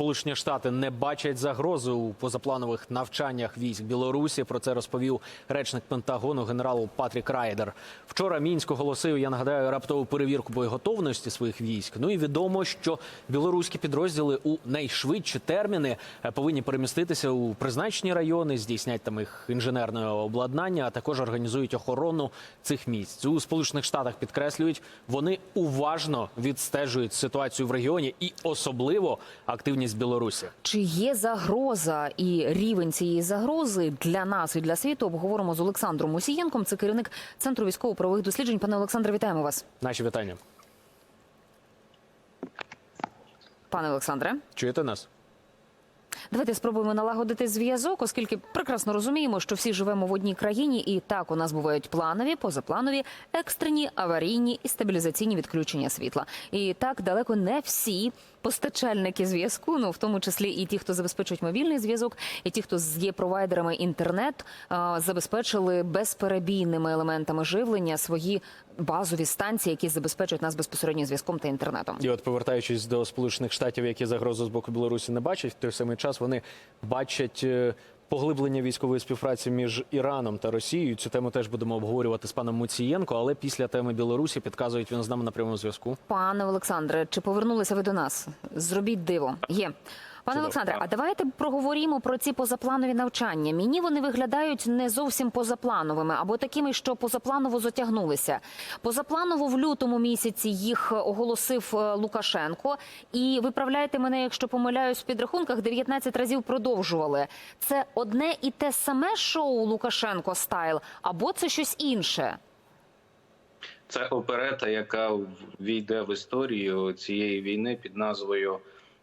Сполучені Штати не бачать загрози у позапланових навчаннях військ Білорусі. Про це розповів речник Пентагону генерал Патрік Райдер. Вчора мінськ оголосив, я нагадаю, раптову перевірку боєготовності своїх військ. Ну і відомо, що білоруські підрозділи у найшвидші терміни повинні переміститися у призначені райони, здійснять там їх інженерне обладнання, а також організують охорону цих місць. У Сполучених Штатах підкреслюють, вони уважно відстежують ситуацію в регіоні і особливо активність Білорусі. Чи є загроза і рівень цієї загрози для нас і для світу? Обговоримо з Олександром Мусієнком. Це керівник центру військово-правових досліджень. Пане Олександре, вітаємо вас. Наші вітання. Пане Олександре, Чуєте нас? Давайте спробуємо налагодити зв'язок, оскільки прекрасно розуміємо, що всі живемо в одній країні, і так у нас бувають планові, позапланові, екстрені, аварійні і стабілізаційні відключення світла. І так далеко не всі постачальники зв'язку, ну в тому числі і ті, хто забезпечують мобільний зв'язок, і ті, хто є провайдерами інтернет, забезпечили безперебійними елементами живлення свої базові станції, які забезпечують нас безпосередньо зв'язком та інтернетом. І от повертаючись до Сполучених Штатів, які загрозу з боку Білорусі не бачать, в той самий час вони бачать е, поглиблення військової співпраці між Іраном та Росією. Цю тему теж будемо обговорювати з паном Муцієнко. Але після теми Білорусі підказують він з нами на прямому зв'язку. Пане Олександре, чи повернулися ви до нас? Зробіть диво. Є. Пане. Олександре, а давайте проговоримо про ці позапланові навчання. Мені вони виглядають не зовсім позаплановими або такими, що позапланово затягнулися. Позапланово в лютому місяці їх оголосив е, Лукашенко. І виправляйте мене, якщо помиляюсь в підрахунках, 19 разів продовжували. Це одне і те саме шоу Лукашенко стайл, або це щось інше. Це оперета, яка війде в історію цієї війни під назвою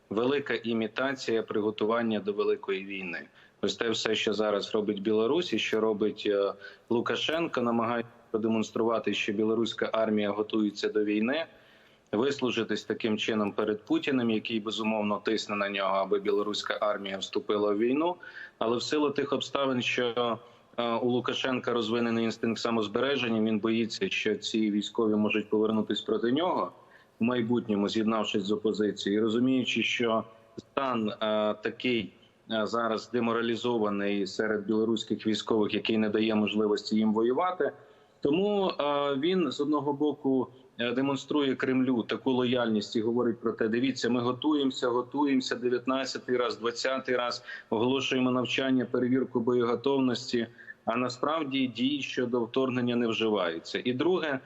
Велика імітація приготування до великої війни. Ось те все, що зараз робить Білорусь, і що робить е, Лукашенко, намагається продемонструвати, що білоруська армія готується до війни, вислужитись таким чином перед Путіним, який безумовно тисне на нього, аби білоруська армія вступила в війну. Але в силу тих обставин, що е, у Лукашенка розвинений інстинкт самозбереження, він боїться, що ці військові можуть повернутись проти нього в майбутньому, з'єднавшись з опозицією, розуміючи, що стан е, такий е, зараз деморалізований серед білоруських військових, який не дає можливості їм воювати. Тому е, він з одного боку демонструє Кремлю таку лояльність і говорить про те: дивіться, ми готуємося, готуємося 19-й раз, 20-й раз, оголошуємо навчання, перевірку боєготовності. А насправді дій щодо вторгнення не вживаються. І друге,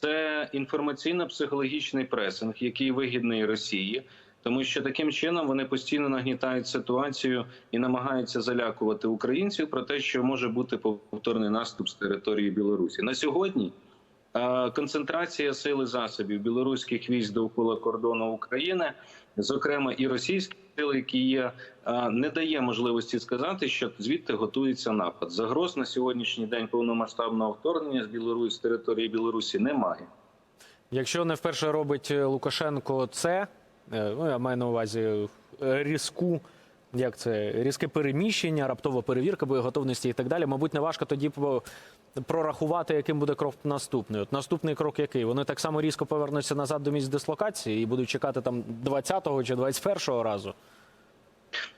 це інформаційно-психологічний пресинг, який вигідний Росії, тому що таким чином вони постійно нагнітають ситуацію і намагаються залякувати українців про те, що може бути повторний наступ з території Білорусі на сьогодні. Концентрація сили засобів білоруських військ довкола кордону України, зокрема і російські сили, які є, не дає можливості сказати, що звідти готується напад. Загроз на сьогоднішній день повномасштабного вторгнення з Білорусі з території Білорусі немає. Якщо не вперше робить е, Лукашенко це, е, ну я маю на увазі е, різку, як це різке переміщення, раптова перевірка боєготовності і так далі. Мабуть, не важко тоді прорахувати, яким буде крок наступний. От наступний крок який? Вони так само різко повернуться назад до місць дислокації і будуть чекати там 20-го чи 21-го разу.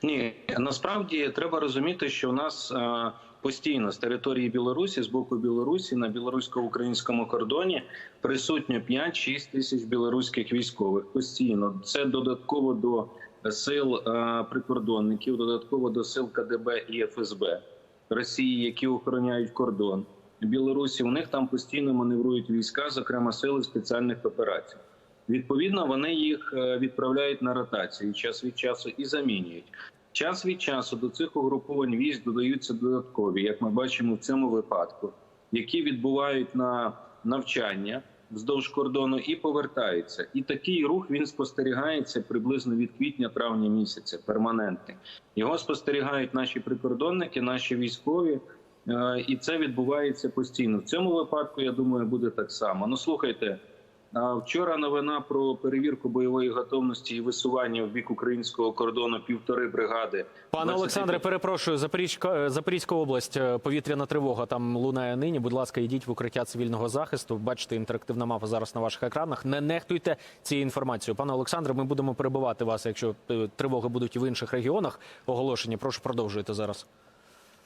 Ні, насправді треба розуміти, що у нас е, постійно з території Білорусі, з боку Білорусі на білорусько-українському кордоні присутньо 5-6 тисяч білоруських військових. Постійно це додатково до сил е, прикордонників, додатково до сил КДБ і ФСБ Росії, які охороняють кордон. Білорусі у них там постійно маневрують війська, зокрема сили спеціальних операцій. Відповідно, вони їх е, відправляють на ротацію час від часу і замінюють. Час від часу до цих угруповань військ додаються додаткові, як ми бачимо в цьому випадку, які відбувають на навчання вздовж кордону і повертаються. І такий рух він спостерігається приблизно від квітня-травня місяця, перманентний. Його спостерігають наші прикордонники, наші військові. Е, І це відбувається постійно. В цьому випадку, я думаю, буде так само. Ну слухайте, А Вчора новина про перевірку бойової готовності і висування в бік українського кордону півтори бригади. Пане 20 Олександре, перепрошую, Запорізька, е, Запорізька область, е, повітряна тривога там лунає нині. Будь ласка, йдіть в укриття цивільного захисту. Бачите, інтерактивна мапа зараз на ваших екранах. Не нехтуйте цією інформацією. Пане Олександре, ми будемо перебувати вас, якщо е, тривоги будуть і в інших регіонах. Оголошені. Прошу продовжуйте зараз.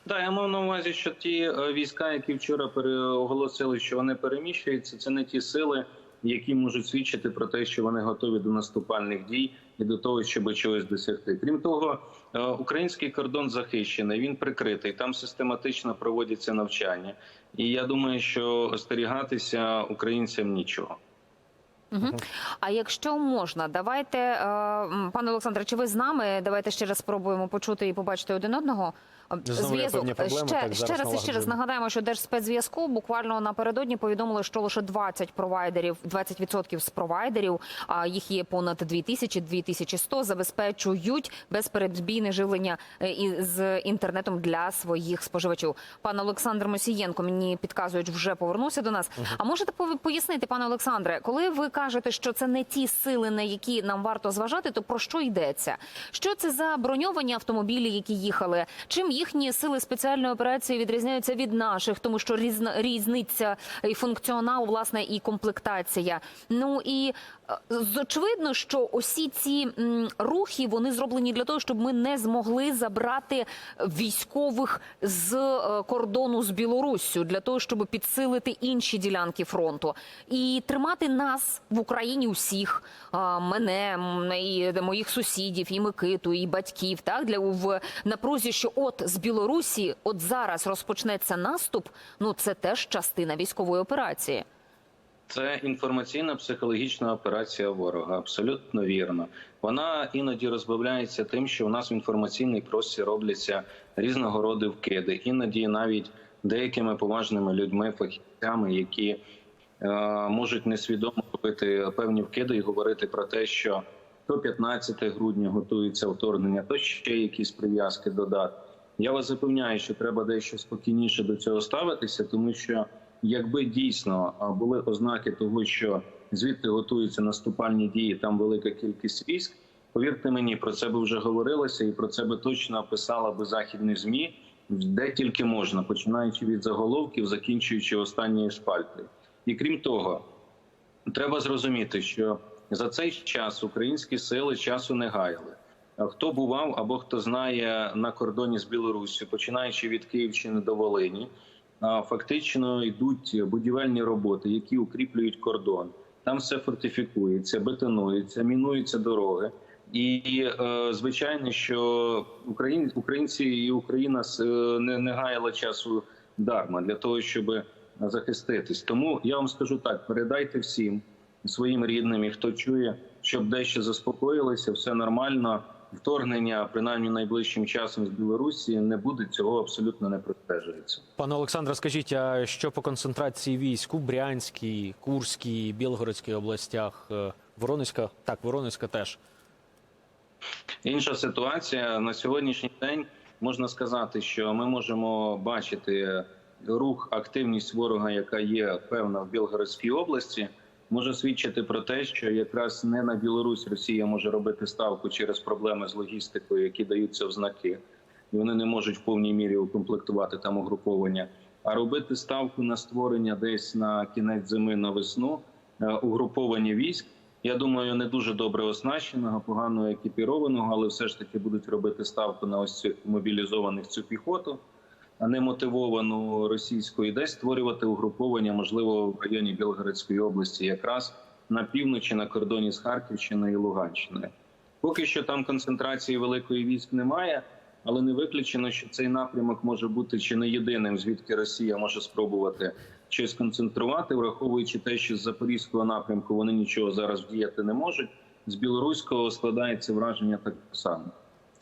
Да, я мав на увазі, що ті е, війська, які вчора переоголосили, що вони переміщуються, це не ті сили, які можуть свідчити про те, що вони готові до наступальних дій і до того, щоб чогось досягти. Крім того, е, український кордон захищений, він прикритий. Там систематично проводяться навчання, і я думаю, що остерігатися українцям нічого. Угу. А якщо можна, давайте, е, пане Олександре, чи ви з нами? Давайте ще раз спробуємо почути і побачити один одного. Є проблеми, ще, ще раз і ще раз нагадаємо, що Держспецзв'язку буквально напередодні повідомили, що лише 20 провайдерів, 20% з провайдерів, а їх є понад 2000, 2100, забезпечують безперебійне живлення е, з інтернетом для своїх споживачів. Пан Олександр Мосієнко мені підказують, вже повернувся до нас. А можете пояснити, пане Олександре, коли ви кажете, що це не ті сили, на які нам варто зважати, то про що йдеться? Що це за броньовані автомобілі, які їхали? Чим їхні сили спеціальної операції відрізняються від наших, тому що різна різниця і функціонал, власне, і комплектація. Ну і очевидно, що усі ці рухи вони зроблені для того, щоб ми не змогли забрати військових з е, кордону з Білоруссю для того, щоб підсилити інші ділянки фронту і тримати нас в Україні усіх, мене і моїх сусідів, і Микиту, і батьків, так для в напрузі, що от з Білорусі, от зараз розпочнеться наступ. Ну це теж частина військової операції. Це інформаційна психологічна операція ворога. Абсолютно вірно. Вона іноді розбавляється тим, що у нас в інформаційний простір робляться різного роду вкиди, іноді навіть деякими поважними людьми, фахівцями, які е, можуть несвідомо робити певні вкиди і говорити про те, що то 15 грудня готується вторгнення, то ще якісь прив'язки додати. Я вас запевняю, що треба дещо спокійніше до цього ставитися, тому що якби дійсно були ознаки того, що звідти готуються наступальні дії, там велика кількість військ. Повірте мені, про це би вже говорилося, і про це би точно писала би західні змі, де тільки можна, починаючи від заголовків, закінчуючи останньою шпальтою. І крім того, треба зрозуміти, що за цей час українські сили часу не гаяли. Хто бував або хто знає на кордоні з Білоруссю, починаючи від Київщини до Волині, фактично йдуть будівельні роботи, які укріплюють кордон. Там все фортифікується, бетонується, мінуються дороги. І е, звичайно, що українці і Україна е, не, не гаяла часу дарма для того, щоб захиститись. Тому я вам скажу так: передайте всім своїм рідним, і хто чує, щоб дещо заспокоїлися, все нормально. Вторгнення, принаймні найближчим часом з Білорусі, не буде цього абсолютно не простежується. Пане Олександре, скажіть, а що по концентрації військ у Брянській, Курській, Білгородській областях? Е, Воронезька? Так, Воронезька теж. Інша ситуація на сьогоднішній день можна сказати, що ми можемо бачити рух, активність ворога, яка є певна в Білгородській області, може свідчити про те, що якраз не на Білорусь Росія може робити ставку через проблеми з логістикою, які даються в знаки, і вони не можуть в повній мірі укомплектувати там угруповання. А робити ставку на створення десь на кінець зими на весну е, угруповання військ. Я думаю, не дуже добре оснащеного, погано екіпірованого, але все ж таки будуть робити ставку на ось цих мобілізованих цю піхоту, а не мотивовану російською, і десь створювати угруповання, можливо, в районі Білгородської області, якраз на півночі на кордоні з Харківщиною і Луганщиною. Поки що там концентрації великої військ немає, але не виключено, що цей напрямок може бути чи не єдиним, звідки Росія може спробувати щось концентрувати, враховуючи те, що з запорізького напрямку вони нічого зараз вдіяти не можуть. З білоруського складається враження так само.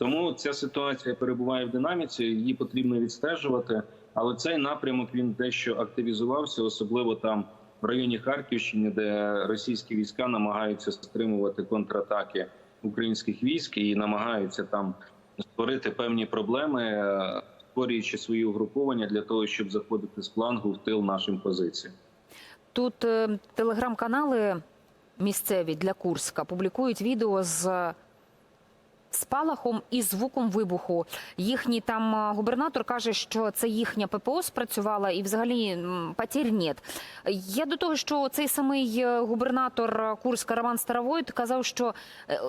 Тому ця ситуація перебуває в динаміці, її потрібно відстежувати. Але цей напрямок він дещо активізувався, особливо там в районі Харківщини, де російські війська намагаються стримувати контратаки українських військ і намагаються там створити певні проблеми, е, створюючи свої угруповання для того, щоб заходити з флангу в тил нашим позиціям. Тут е, телеграм-канали місцеві для Курська публікують відео з спалахом і звуком вибуху. Їхній там губернатор каже, що це їхня ППО спрацювала, і взагалі потерь нет. Я до того, що цей самий е, губернатор е, Курська Роман Старовойт казав, що е,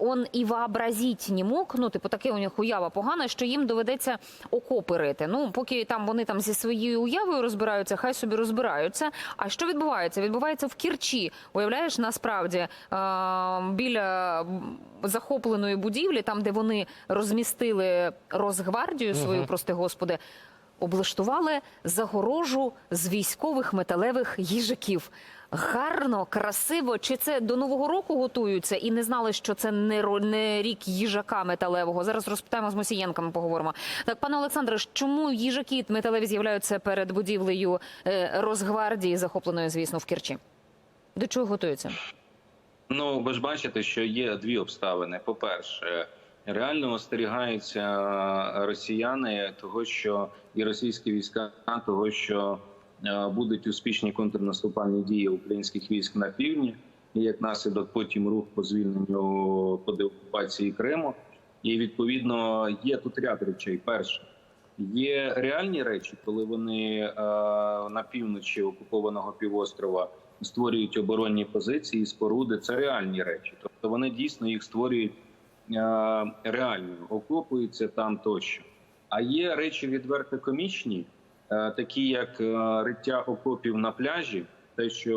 он і вообразить не мог, ну типу таке у них уява погана, що їм доведеться окопи рити. Ну поки там вони там зі своєю уявою розбираються, хай собі розбираються. А що відбувається? Відбувається в Кірчі. Уявляєш, насправді біля захопленої будівлі, там де вони розмістили Росгвардію свою, прости господи, облаштували загорожу з військових металевих їжаків. Гарно, красиво. Чи це до нового року готуються і не знали, що це не, не рік їжака металевого? Зараз розпитаємо з Мосієнками, поговоримо. Так, пане Олександре, чому їжаки металеві з'являються перед будівлею е, Росгвардії, захопленої, звісно, в Керчі? До чого готуються? Ну, ви ж бачите, що є дві обставини. По-перше, реально остерігаються росіяни того, що і російські війська того, що е, будуть успішні контрнаступальні дії українських військ на півдні, і як наслідок потім рух по звільненню по деокупації Криму. І відповідно є тут ряд речей. Перше, є реальні речі, коли вони е, на півночі окупованого півострова створюють оборонні позиції, споруди. Це реальні речі. Тобто вони дійсно їх створюють е, реально, окопуються там тощо. А є речі відверто комічні, е, такі як е, риття окопів на пляжі, те, що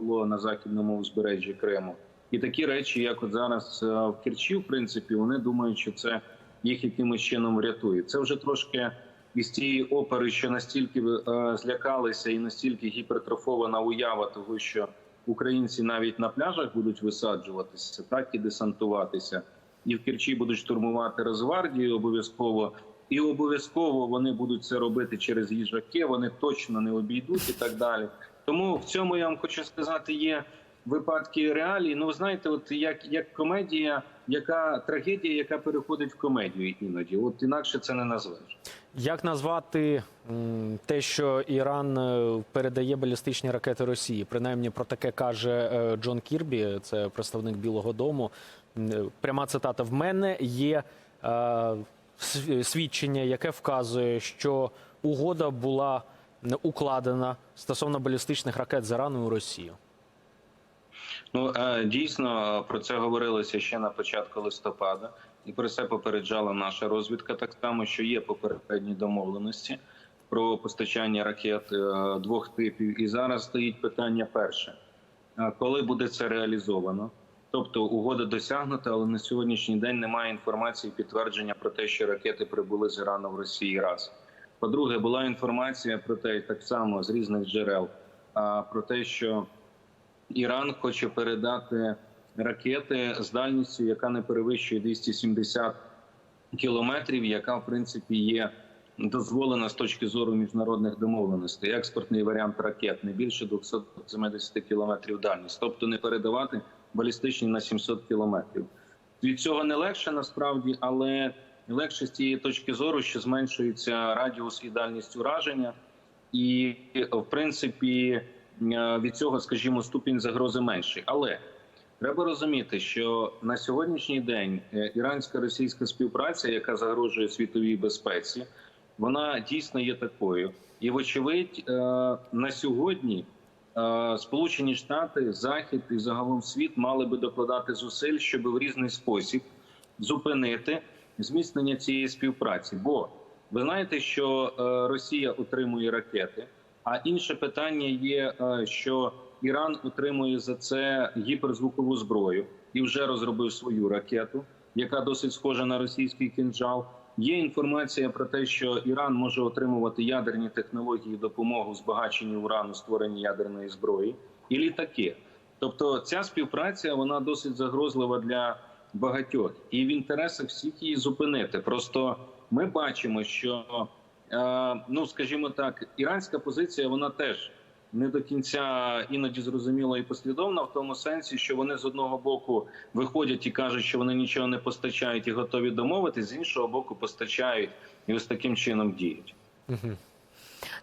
було на західному узбережжі Криму, і такі речі, як от зараз в Керчі, в принципі, вони думають, що це їх якимось чином врятує. Це вже трошки із тієї опери, що настільки е, злякалися і настільки гіпертрофована уява того, що українці навіть на пляжах будуть висаджуватися, так і десантуватися, і в Керчі будуть штурмувати Росгвардію обов'язково. І обов'язково вони будуть це робити через їжаки. Вони точно не обійдуть і так далі. Тому в цьому я вам хочу сказати, є випадки реалії. Ну, знаєте, от як, як комедія, яка трагедія, яка переходить в комедію іноді. От інакше це не назвеш. Як назвати те, що Іран е, передає балістичні ракети Росії? Принаймні про таке каже е, Джон Кірбі, це представник Білого Дому. Е, Пряма цитата: в мене є е, свідчення, яке вказує, що угода була укладена стосовно балістичних ракет з Ірану у Росію. Ну е, дійсно про це говорилося ще на початку листопада, і про це попереджала наша розвідка. Так само, що є попередні домовленості про постачання ракет е, двох типів. І зараз стоїть питання перше: Е, коли буде це реалізовано? Тобто угода досягнута, але на сьогоднішній день немає інформації підтвердження про те, що ракети прибули з Ірану в Росії. Раз по-друге, була інформація про те, так само з різних джерел, про те, що Іран хоче передати ракети з дальністю, яка не перевищує 270 кілометрів, яка в принципі є дозволена з точки зору міжнародних домовленостей. Експортний варіант ракет не більше 270 кілометрів дальність, тобто не передавати балістичні на 700 кілометрів. Від цього не легше насправді, але легше з тієї точки зору, що зменшується радіус і дальність ураження, і в принципі від цього, скажімо, ступінь загрози менший. Але треба розуміти, що на сьогоднішній день е, ірансько-російська співпраця, яка загрожує світовій безпеці, вона дійсно є такою. І, вочевидь, е, на сьогодні е, Сполучені Штати, Захід і загалом світ мали би докладати зусиль, щоб в різний спосіб зупинити зміцнення цієї співпраці. Бо ви знаєте, що е, Росія отримує ракети. А інше питання є, е, що Іран отримує за це гіперзвукову зброю і вже розробив свою ракету, яка досить схожа на російський кінжал. Є інформація про те, що Іран може отримувати ядерні технології, допомогу збагаченні урану, створенні ядерної зброї і літаки. Тобто, ця співпраця вона досить загрозлива для багатьох, і в інтересах всіх її зупинити. Просто ми бачимо, що ну скажімо так, іранська позиція вона теж не до кінця іноді зрозуміла і послідовна в тому сенсі, що вони з одного боку виходять і кажуть, що вони нічого не постачають і готові домовитись, з іншого боку, постачають і ось таким чином діють.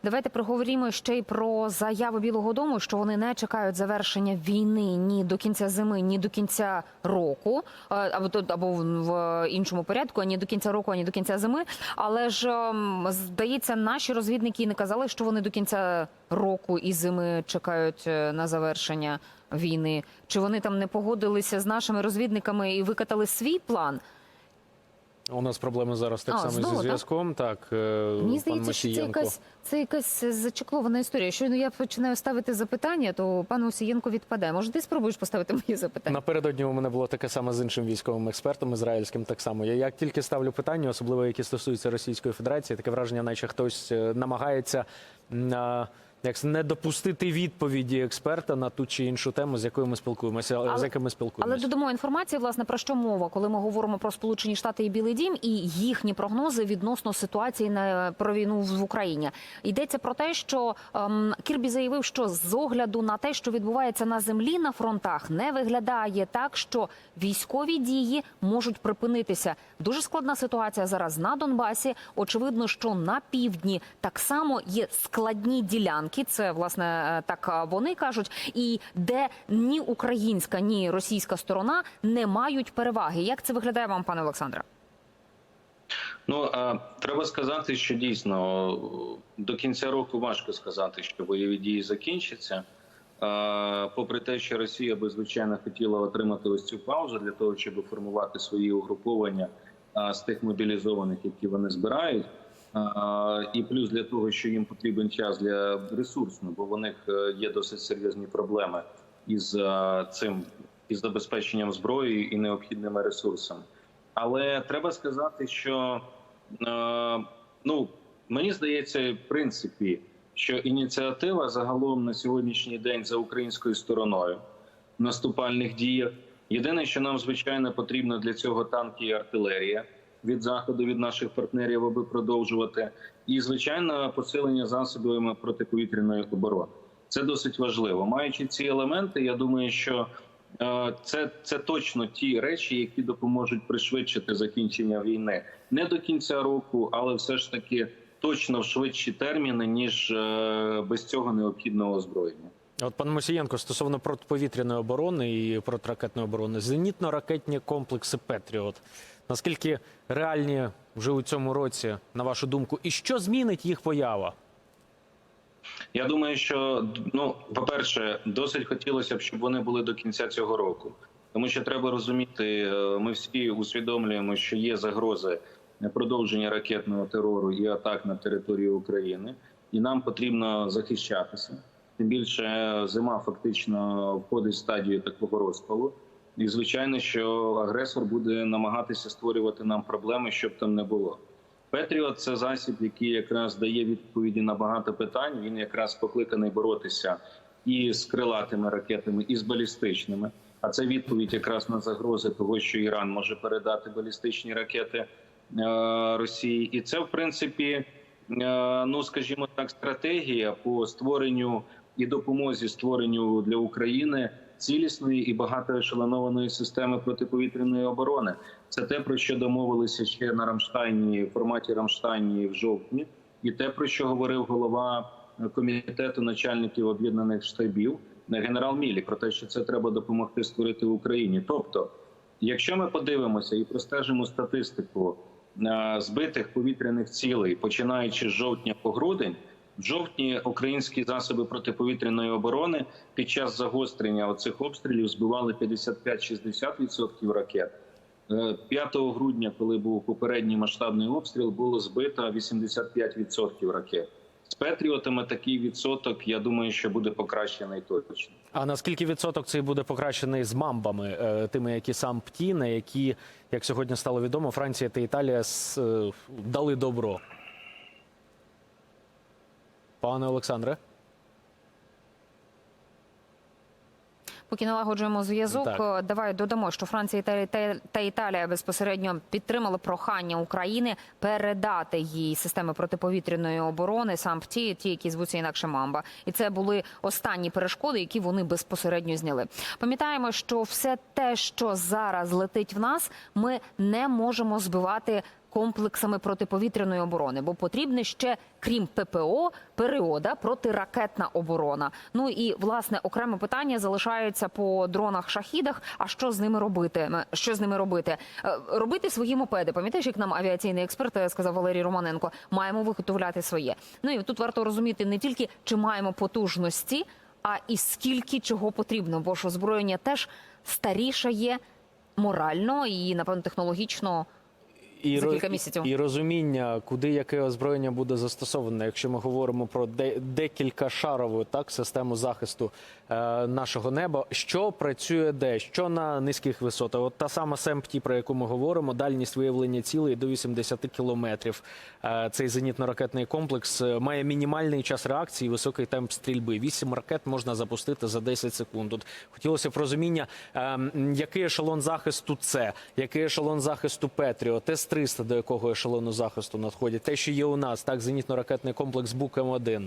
Давайте проговоримо ще й про заяву Білого Дому, що вони не чекають завершення війни ні до кінця зими, ні до кінця року, е, або або в- іншому порядку, ні до кінця року, ні до кінця зими. Але ж ем, здається, наші розвідники не казали, що вони до кінця року і зими чекають е, на завершення війни. Чи вони там не погодилися з нашими розвідниками і викатали свій план? У нас проблеми зараз так А, само знову, зі так? зв'язком. Так, е, Мені пан здається, що це Мосієнко. якась це якась зачеклована історія. Щойно я починаю ставити запитання, то пан Осієнко відпадає. Може, ти спробуєш поставити моє запитання? Напередодні у мене було таке саме з іншим військовим експертом ізраїльським. Так само я як тільки ставлю питання, особливо які стосуються Російської Федерації, таке враження, наче хтось е, намагається м, як не допустити відповіді експерта на ту чи іншу тему, з якою ми спілкуємося, Але- з якими ми Але спілкуємося. додамо інформації, власне, про що мова, коли ми говоримо про Сполучені Штати і Білий Дім і їхні прогнози відносно ситуації на про війну в Україні. Йдеться про те, що ем, Кірбі заявив, що з огляду на те, що відбувається на землі на фронтах, не виглядає так, що військові дії можуть припинитися. Дуже складна ситуація зараз на Донбасі. Очевидно, що на півдні так само є складні ділянки. Це власне е, так е, вони кажуть, і де ні українська, ні російська сторона не мають переваги. Як це виглядає вам, пане Олександре? Ну а треба сказати, що дійсно до кінця року важко сказати, що бойові дії закінчаться. Попри те, що Росія би звичайно хотіла отримати ось цю паузу для того, щоб формувати свої угруповання з тих мобілізованих, які вони збирають. І плюс для того, що їм потрібен час для ресурсу, бо в них е, є досить серйозні проблеми із цим із забезпеченням зброєю і необхідними ресурсами. Але треба сказати, що е, ну мені здається, в принципі, що ініціатива загалом на сьогоднішній день за українською стороною наступальних діях. Єдине, що нам звичайно потрібно для цього танки і артилерія від заходу від наших партнерів, аби продовжувати, і звичайно посилення засобами протиповітряної оборони. Це досить важливо. Маючи ці елементи, я думаю, що Е, Це, це точно ті речі, які допоможуть пришвидшити закінчення війни не до кінця року, але все ж таки точно в швидші терміни, ніж е, без цього необхідного озброєння. От пан Мосієнко стосовно протиповітряної оборони і протиракетної оборони, зенітно-ракетні комплекси Петріот. Наскільки реальні вже у цьому році, на вашу думку, і що змінить їх поява? Я думаю, що ну, по-перше, досить хотілося б, щоб вони були до кінця цього року, тому що треба розуміти, е, ми всі усвідомлюємо, що є загрози продовження ракетного терору і атак на територію України, і нам потрібно захищатися. Тим більше е, зима фактично входить в стадію такого розпалу. І звичайно, що агресор буде намагатися створювати нам проблеми, щоб там не було. Петріот це засіб, який якраз дає відповіді на багато питань. Він якраз покликаний боротися і з крилатими ракетами, і з балістичними. А це відповідь якраз на загрози того, що Іран може передати балістичні ракети е, Росії, і це в принципі, е, ну скажімо так, стратегія по створенню і допомозі створенню для України цілісної і багатоешелонованої системи протиповітряної оборони. Це те, про що домовилися ще на Рамштайні, в форматі Рамштайні в жовтні, і те, про що говорив голова комітету начальників об'єднаних штабів генерал Мілі, про те, що це треба допомогти створити в Україні. Тобто, якщо ми подивимося і простежимо статистику збитих повітряних цілей, починаючи з жовтня по грудень. В жовтні українські засоби протиповітряної оборони під час загострення оцих обстрілів збивали 55-60% ракет. Е, 5 грудня, коли був попередній масштабний обстріл, було збито 85% ракет. З Петріотами такий відсоток, я думаю, що буде покращений точно. А наскільки відсоток цей буде покращений з мамбами, е, тими, які сам ПТІ, на які, як сьогодні стало відомо, Франція та Італія е, дали добро? Пане Олександре? Поки налагоджуємо зв'язок, е, давай додамо, що Франція та Італія безпосередньо підтримали прохання України передати їй системи протиповітряної оборони, сам ті, ті, які звуться інакше мамба, і це були останні перешкоди, які вони безпосередньо зняли. Пам'ятаємо, що все те, що зараз летить в нас, ми не можемо збивати комплексами протиповітряної оборони, бо потрібне ще крім ППО періода протиракетна оборона. Ну і власне окреме питання залишається по дронах шахідах. А що з ними робити? Що з ними робити? Е, Робити свої мопеди. Пам'ятаєш, як нам авіаційний експерт е, сказав Валерій Романенко, маємо виготовляти своє. Ну і тут варто розуміти не тільки чи маємо потужності, а і скільки чого потрібно, бо ж озброєння теж старішає морально і напевно технологічно. І, За кілька місяців. і розуміння, куди яке озброєння буде застосоване, якщо ми говоримо про де, декілька шарову так систему захисту е, нашого неба, що працює де, що на низьких висотах. От та сама СЕМПТІ, про яку ми говоримо, дальність виявлення цілей до 80 кілометрів. Е, цей зенітно-ракетний комплекс е, має мінімальний час реакції, високий темп стрільби. Вісім ракет можна запустити за 10 секунд. От хотілося б розуміння, е, який ешелон захисту це, який ешелон захисту Петріо, С-300, до якого ешелону захисту надходять. Те, що є у нас, так, зенітно-ракетний комплекс Бук М1.